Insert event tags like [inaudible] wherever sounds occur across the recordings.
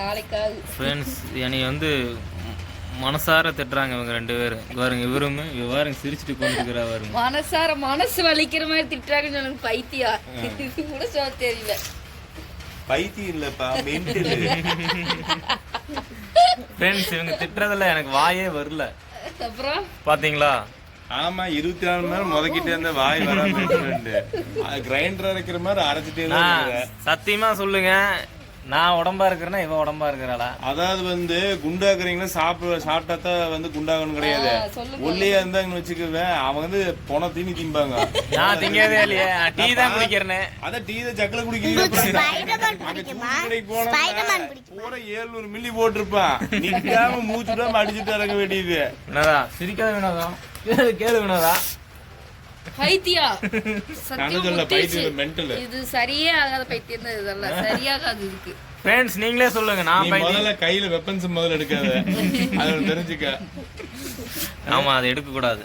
நாளைக்காவது friends என்னை வந்து மனசார திட்டுறாங்க இவங்க ரெண்டு பேரும் பாருங்க இவரும் இவ பாருங்க சிரிச்சுட்டு கொண்டுக்கிறா பாருங்க. மனசார மனசு வலிக்கிற மாதிரி திட்டுறாங்கன்னு சொல்லுங்க பைத்தியா. இது கூட சொல்ல தெரியல. பைத்தியம் இல்லப்பா மென்டல். ஃப்ரெண்ட்ஸ் இவங்க திட்டுறதுல எனக்கு வாயே வரல. அப்புறம்? பாத்தீங்களா? ஆமா இருபத்தி நாலு மணி நேரம் முதக்கிட்டே இருந்த வாய் வராம கிரைண்டர் அரைக்கிற மாதிரி அரைச்சிட்டே. சத்தியமா சொல்லுங்க நான் உடம்பா இருக்கிறேன்னா இவ உடம்பா இருக்கிறாளா? அதாவது வந்து குண்டாக்குறீங்களா சாப்பிட சாப்பிட்டா தான் வந்து குண்டாகணும் கிடையாது. ஒல்லியா இருந்தாங்கன்னு வச்சுக்குவேன் அவங்க வந்து பொண தீனி திம்பாங்க. நான் திங்கவே இல்லையே. டீ தான் குடிக்கிறேனே அதான் டீ தான் சக்கல குடிக்கிறீங்க. பூரா ஏழுநூறு மில்லி போட்டிருப்பான் நிக்காம மூச்சு விடாம அடிச்சுட்டு இறங்க வேண்டியது. வினோதா சிரிக்காத வினோதா கேளு கேளு வினோதா? பைத்தியா சத்தியம் இது சரியே ஆகாத பைத்தியம் தான் இதெல்லாம். சரியாகாது இதுக்கு. ஃப்ரெண்ட்ஸ் நீங்களே சொல்லுங்க நான் பைத்தியம். முதல்ல கையில வெப்பன்ஸ் முதல்ல எடுக்காத. அதை தெரிஞ்சுக்க. ஆமா அதை எடுக்க கூடாது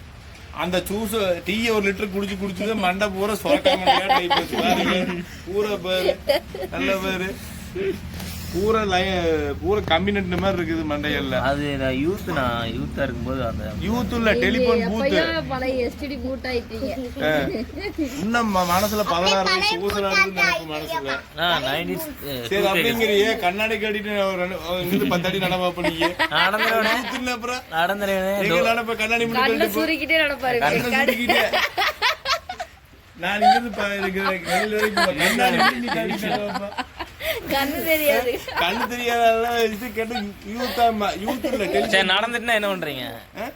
அந்த ஜூஸ் டீ ஒரு லிட்டர் குடிச்சு குடிச்சு மண்டை பூரா சொரக்காம பூரா பாரு. நல்ல பாரு. பூரா லய பூரா கம்பினட் மாதிரி இருக்குது மண்டையல்ல அது நான் யூத் நான் யூத்தா இருக்கும்போது அந்த யூத் இல்ல டெலிபோன் பூத்து எப்பயும் பழைய எஸ்டிடி பூட் ஆயிட்டீங்க. இன்னும் மனசுல பதினாறு வயசு நினைப்பு மனசுல. நான் நைன்டிஸ் சரி அப்படிங்கிறியே கண்ணாடி கட்டிட்டு இங்கிருந்து பத்து அடி நடவா பண்ணீங்க நடந்துருவேனே. [laughs] ஊத்துன அப்புறம். நடந்துருவேனே. எங்களால இப்ப கண்ணாடி முன்னாடி கண்ணை சுருக்கிட்டே நடப்பாரு. கண்ணை சுருக்கிக்கிட்டே. நான் இங்கிருந்து பா- எனக்கு வெளியில வரைக்கும் பா- கண்ணாடி முன்னாடி கட்டிட்டு. கண்ணு தெரியாது. கண்ணு தெரியாத இது கேட்டு யூத்தா யூத் இல்ல டெலிபோன் சரி நடந்துட்டுனா என்ன பண்றீங்க?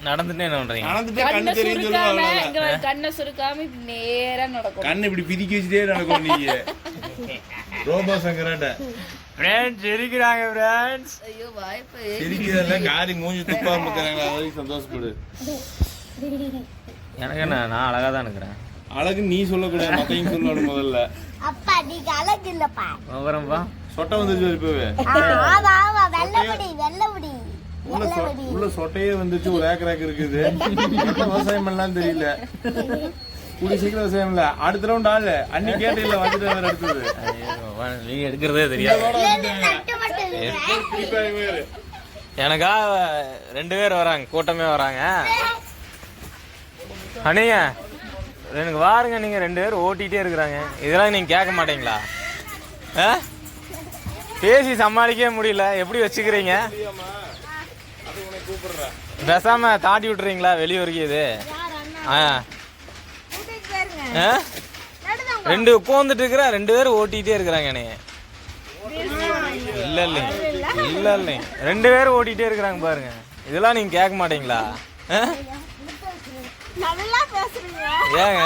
நடந்துட்டுனா என்ன பண்றீங்க? நடந்துட்டு கண்ணை தெரியும் சொல்லுவா சுருக்காம அவ்வளவுதான். இங்க வந்து கண்ணை சுருக்காம இப்படி நேரா நடக்கும். கண்ணு இப்படி பிதிக்கி வச்சுட்டே நடக்கும் நீங்க. ரோபோ சங்கராட்ட. ஃப்ரெண்ட்ஸ் சிரிக்கிறாங்க ஃப்ரெண்ட்ஸ் ஐயோ வாய்ப்பு. சிரிக்கிறதுல காரி மூஞ்சி துப்பா சந்தோஷப்படு. எனக்கு என்ன நான் அழகா தான் இருக்கிறேன். அழகு நீ சொல்லக்கூடாது மத்தையும் சொல்லணும் முதல்ல. அப்பா நீங்க அழகு இல்லப்பா. அப்புறம்பா சொட்டை வந்துருச்சு இப்பவே. உள்ள சொட்டையே வந்துச்சு ஒரு ஏக்கர் ஏக்கர் இருக்குது. விவசாயம் பண்ணலாம் தெரியல. கூடி சீக்கிரம் விவசாயம் இல்ல. அடுத்த ரவுண்ட் ஆளு. அன்னி கேட்டு இல்ல வந்துட்டு வேற வா, நீங்க எடுக்கிறதே தெரியாது. எனக்கா ரெண்டு பேர் வராங்க கூட்டமே வராங்க. அண்ணிங்க எனக்கு வாருங்க நீங்க ரெண்டு பேர் ஓட்டிகிட்டே இருக்கிறாங்க. இதெல்லாம் நீங்க கேட்க மாட்டீங்களா? ஆ? பேசி சமாளிக்கவே முடியல. எப்படி வச்சுக்கிறீங்க? பேசாம தாட்டி விட்டுறீங்களா? வெளியே வரைக்கும் இது? ரெண்டு உட்காந்துட்டு இருக்கிற ரெண்டு பேரும் ஓட்டிகிட்டே இருக்கிறாங்க என்னைய. இல்ல இல்ல இல்ல இல்ல ரெண்டு பேரும் ஓட்டிகிட்டே இருக்கிறாங்க பாருங்க. இதெல்லாம் நீங்க கேட்க மாட்டீங்களா? ஏங்க?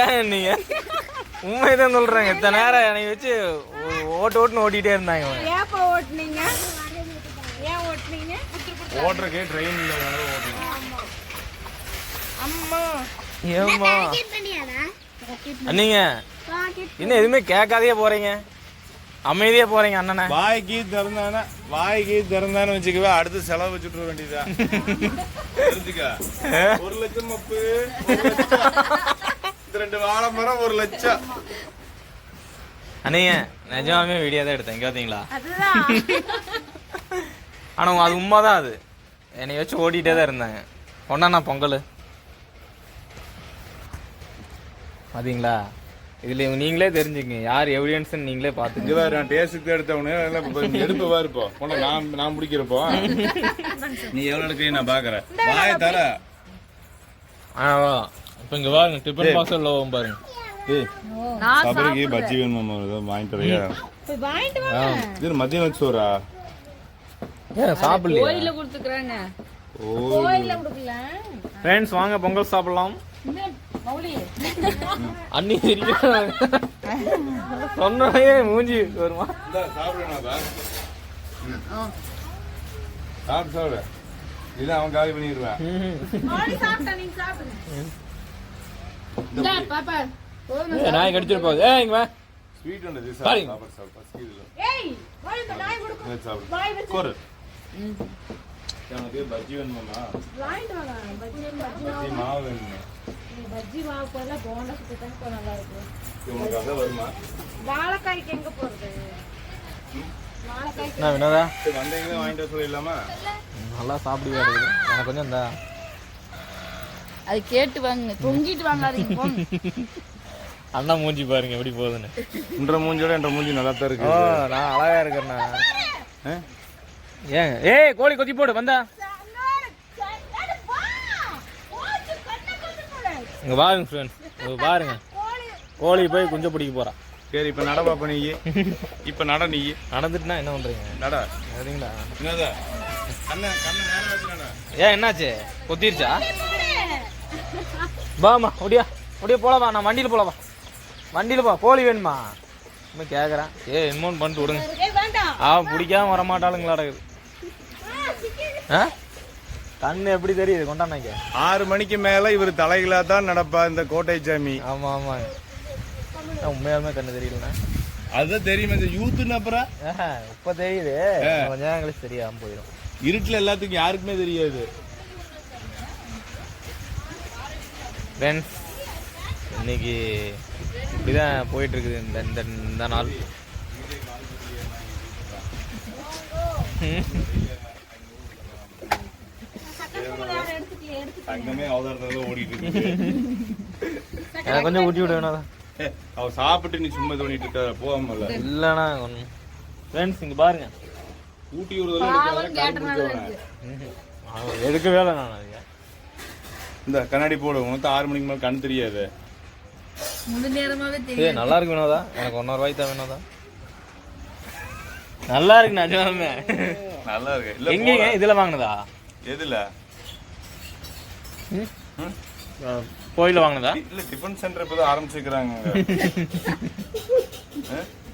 ஏன் நீங்க? உண்மைதான் சொல்றேங்க. இத்தனை நேரம் என்னை வச்சு ஓட்டு ஓட்டுன்னு ஓட்டிகிட்டே இருந்தாங்க. ஏப்ப ஓட்டுனீங்க? ஏன் ஓட்டுனீங்க? ஓட்டுறக்கே ட்ரெயின் இல்ல ஓட்டணும் அம்மா. ஏம்மா? அண்ணீங்க இன்னும் எதுவுமே கேட்காதே போறீங்க. அமைதியா போறீங்க அண்ணனை. வாய்க்கு திறந்தானா வாய்க்கு திறந்தான்னு வச்சுக்கவே அடுத்து செலவு வச்சுட்டு வேண்டியதா ஒரு லட்சம் மப்பு ஒரு லட்சம். இந்த ரெண்டு வாழை மரம் ஒரு லட்சம். அண்ணீங்க நிஜமாவே வீடியோ தான் எடுத்தேன். அதுதான். ஆனா அது உண்மைதான் அது. என்னை வச்சு ஓடிட்டே தான் இருந்தாங்க. கொண்டாண்ணா பொங்கல்? பாத்தீங்களா? இதுல நீங்களே தெரிஞ்சுக்கங்க. யார் எவிடன்ஸ் நீங்களே பாத்துங்க நான் டேஸ்ட்டுக்கு எடுத்தவனே எடுப்பு வா இருப்போ உன்னை நான் நான் பிடிக்கிறப்போ நீ எவ்வளவு எடுக்கிறீங்க நான் பாக்குறேன்? வாய தர. இப்போ இங்க பாருங்க டிஃபன் பாக்ஸ் உள்ள போகும் பாருங்க. சபரிக்கு பஜ்ஜி வேணுமா வாங்கிட்டு வரையா? போய் வாங்கிட்டு வா இது மத்தியம் வச்சோரா ஏன் சாப்பிடலையா? கோயில கொடுத்துக்கிறாங்க. ஓ கோயில்ல கொடுக்கல. ஃப்ரெண்ட்ஸ் வாங்க பொங்கல் சாப்பிடலாம். அண்ணி தெரியும்? சொன்னே மூஞ்சி வருமா? இந்தா? சாப்பிடு சாப்பிடு. இது அவன் காலி பண்ணிடுவேன். சாப்பிட்டா நீங்க சாப்பிடுங்க இந்த பாப்பா. நாய் கடிச்சிட்டு போகுது. ஏய் இங்க வா. ஸ்வீட் ஒன்று இது பாருங்க. சாப்பிடு சாப்பிடு. சாப்பிடு. பசிக்குதுல. ஏய் போய் இந்த நாய் கொடுக்க சாப்பிடு. கோரு எனக்கு பஜ்ஜி வேணுமாம்மா. வாங்கிட்டு வாங்க. பஜ்ஜி பஜ்ஜி பஜ்ஜி மாவு வேணுமா பஜ்ஜி மாவு போல போண்டா தான் இப்போ நல்லா இருக்கும் உனக்கு அதான் வருமா? வாழைக்காய்க்கு எங்க போறது? வினோதா? வாங்கிட்டு சொல்லிடலாமா? நல்லா சாப்பிடுவா இருக்குது எனக்கு கொஞ்சம் இந்த. அது கேட்டு வாங்க தொங்கிட்டு வாங்காதீங்க அண்ணா மூஞ்சி பாருங்க எப்படி போகுதுன்னு. என்ற மூஞ்சோட என்ற மூஞ்சி நல்லா தான் இருக்கு நான் அழகா இருக்கிறேண்ணா? ஏன்? ஏய் கோழி கொத்தி போடு வந்தா. இங்க பாருங்க ஃப்ரெண்ட்ஸ் பாருங்க. கோழி போய் குஞ்சு பிடிக்க போறா. சரி இப்ப நட பாப்ப நீ. இப்ப நட நீ. நடந்துட்டுனா என்ன பண்றீங்க? நட. சரிங்களா என்னதா? ஏன் என்னாச்சு? கொத்திருச்சா? வாமா ஒடியா ஒடியா போலவா நான் வண்டியில் போலவா வண்டியில் போ கோழி வேணுமா? இன்னும் கேட்குறேன் ஏ என்னமோன்னு பண்ணிட்டு விடுங்க. அவன் பிடிக்காம வரமாட்டாளுங்களா இருக்குது ஆ கண்ணு எப்படி தெரியுது? கொண்டாண்ணாங்க ஆறு மணிக்கு மேல இவர் தலைகளா தான் நடப்பா இந்த கோட்டை சாமி. ஆமாம் ஆமாம் உண்மையாலுமே கண்ணு தெரியலண்ணா? அதுதான் தெரியுமா இந்த யூத்துன்னு அப்புறம். இப்ப தெரியுது. கொஞ்ச நேரம் கழிச்சு தெரியாம போயிடும் இருட்டுல எல்லாத்துக்கும் யாருக்குமே தெரியாது. ஃப்ரெண்ட்ஸ் இன்னைக்கு இப்படிதான் போயிட்டு இருக்குது இந்த இந்த இந்த நாள். தங்கமே அவதாரத்துல ஓடிட்டு இருக்கு எனக்கு கொஞ்சம் ஊட்டி விட வேணாதா ஏ, அவ சாப்பிட்டு நீ சும்மா தோணிட்டு இருக்க போகாமல இல்லைண்ணா கொஞ்சம் ஃப்ரெண்ட்ஸ் இங்க பாருங்க. ஊட்டி. அவன் எடுக்கவே இல்லை நான் இந்த கண்ணாடி போடு உனக்கு ஆறு மணிக்கு மேல கண் தெரியாது. முழு நேரமாவே தெரியும் ஏய் நல்லா இருக்கு வேணாதா எனக்கு ஒன்னொரு ரூபாய் தான் வேணாதா நல்லா இருக்கு நிஜமாலுமே. நல்லா இருக்கு. இல்ல எங்கேங்க இதுல வாங்கினதா? எதுல? கோயில வாங்கினதா? இல்ல டிஃபன் சென்டர் இப்பதான் ஆரம்பிச்சிருக்கிறாங்க. [laughs]